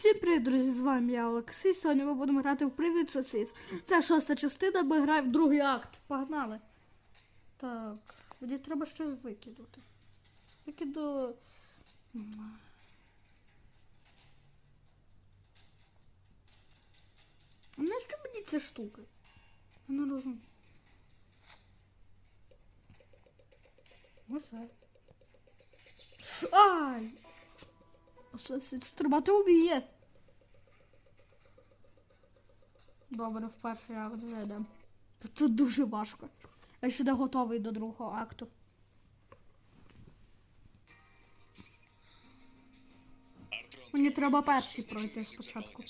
Всім привіт, друзі! З вами я Олексій. Сьогодні ми будемо грати в Привіт Сосіс. Це шоста частина, ми граємо в другий акт. Погнали. Так, мені треба щось викинути. Викиду. А нащо мені ця штука? Я не розумію. Ось. Ай! Вміє. Добре, в перший акт зайдемо. Тут дуже важко. Я ще не готовий до другого акту. Мені треба перший пройти спочатку.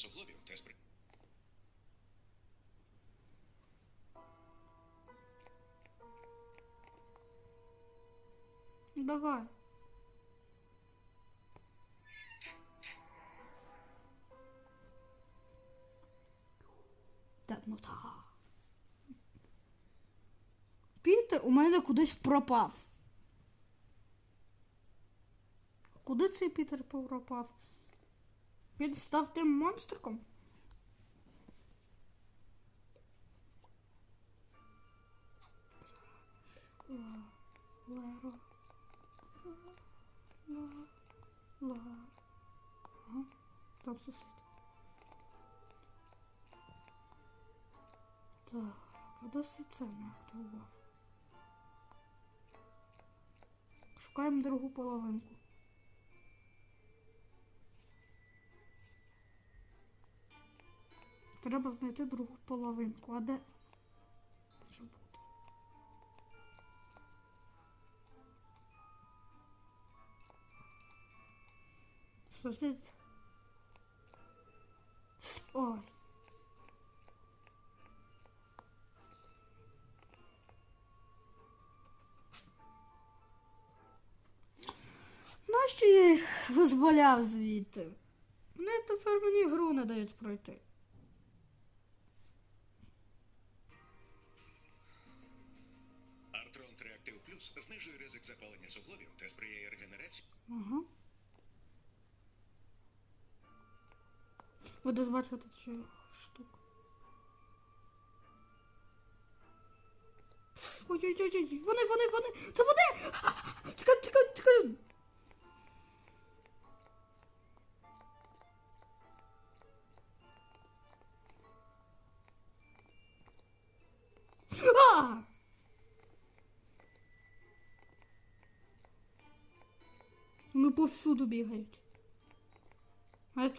Давай. Темнота. Пітер у мене кудись пропав. Куди цей Пітер пропав? Він став тим монстриком? Леро. Ла. Там сусід. Так, досить це не активував. Шукаємо другу половинку. Треба знайти другу половинку. А де? Може бути. Сусід. Ой. Нащо я їх визволяв звідти? Вони тепер мені гру не дають пройти. Артрон Триактив Плюс знижує ризик запалення суглобів та сприяє регенерації. Ага. Буду збачувати цю штуку. Ой-ой-ой, вони, вони, вони! Це вони! Чекай, чекай, чекай! повсюду бігають. А як